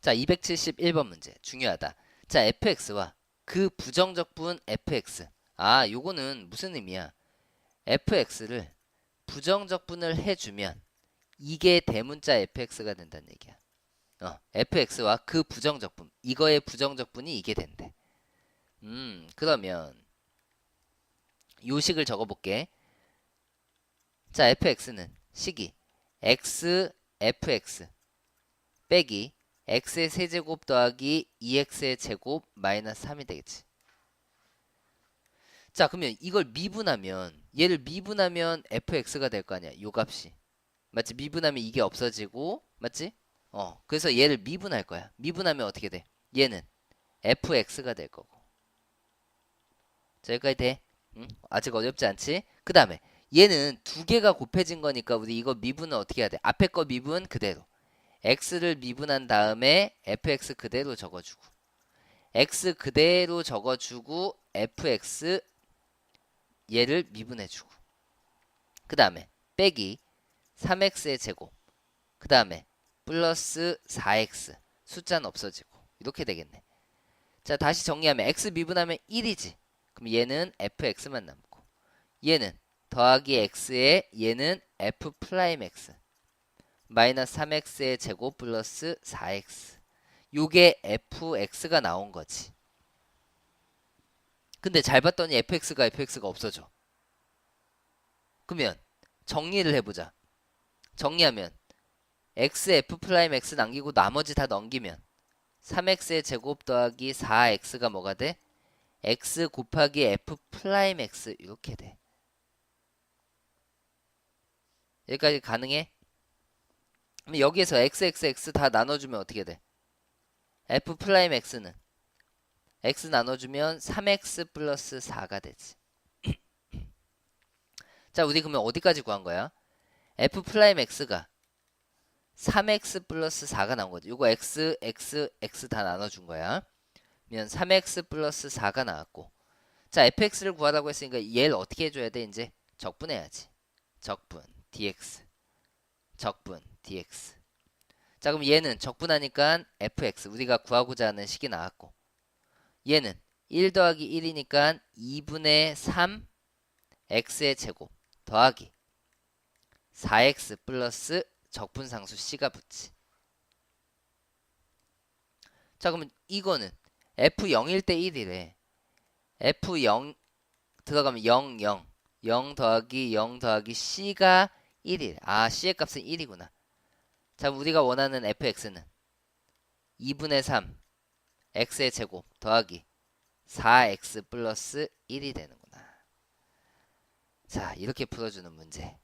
자, 271번 문제. 중요하다. 자, fx와 그 부정적분 fx. 아, 요거는 무슨 의미야? fx를 부정적분을 해주면 이게 대문자 fx가 된다는 얘기야. 어, fx와 그 부정적분. 이거의 부정적분이 이게 된대. 음, 그러면 요식을 적어볼게. 자, fx는 식이 x fx 빼기 x의 세제곱 더하기 2x의 제곱 마이너스 3이 되겠지. 자, 그러면 이걸 미분하면 얘를 미분하면 fx가 될 거 아니야. 요 값이. 맞지? 미분하면 이게 없어지고 맞지? 어. 그래서 얘를 미분할 거야. 미분하면 어떻게 돼? 얘는 fx가 될 거고. 자, 여기까지 돼. 응? 아직 어렵지 않지? 그 다음에 얘는 두 개가 곱해진 거니까 우리 이거 미분은 어떻게 해야 돼? 앞에 거 미분 그대로. X를 미분한 다음에 fx 그대로 적어주고 x 그대로 적어주고 fx 얘를 미분해주고 그 다음에 빼기 3x의 제곱 그 다음에 플러스 4x 숫자는 없어지고 이렇게 되겠네. 자 다시 정리하면 x 미분하면 1이지. 그럼 얘는 fx만 남고 얘는 더하기 x에 얘는 f 프라임 x 마이너스 3x의 제곱 플러스 4x 요게 fx가 나온 거지. 근데 잘 봤더니 fx가 fx가 없어져. 그러면 정리를 해보자. 정리하면 x f 프라임 x 남기고 나머지 다 넘기면 3x의 제곱 더하기 4x가 뭐가 돼? x 곱하기 f 프라임 x 이렇게 돼. 여기까지 가능해? 그럼 여기에서 x, x, x 다 나눠주면 어떻게 돼? f 프라임 x는 x 나눠주면 3x 플러스 4가 되지. 자, 우리 그러면 어디까지 구한 거야? f 프라임 x가 3x 플러스 4가 나온 거지. 이거 x, x, x 다 나눠준 거야. 그러면 3x 플러스 4가 나왔고. 자, fx를 구하라고 했으니까 얘를 어떻게 해줘야 돼? 이제 적분해야지. 적분 dx. 적분 dx. 자 그럼 얘는 적분하니까 fx. 우리가 구하고자 하는 식이 나왔고. 얘는 1 더하기 1이니까 2분의 3 x의 제곱 더하기 4x 플러스 적분상수 c가 붙지 자 그러면 이거는 f0일 때 1이래. f0 들어가면 0 0 0 더하기 0 더하기 c가 1이래. 아 c의 값은 1이구나 자, 우리가 원하는 fx는 2분의 3 x의 제곱 더하기 4x 플러스 1이 되는구나. 자, 이렇게 풀어주는 문제.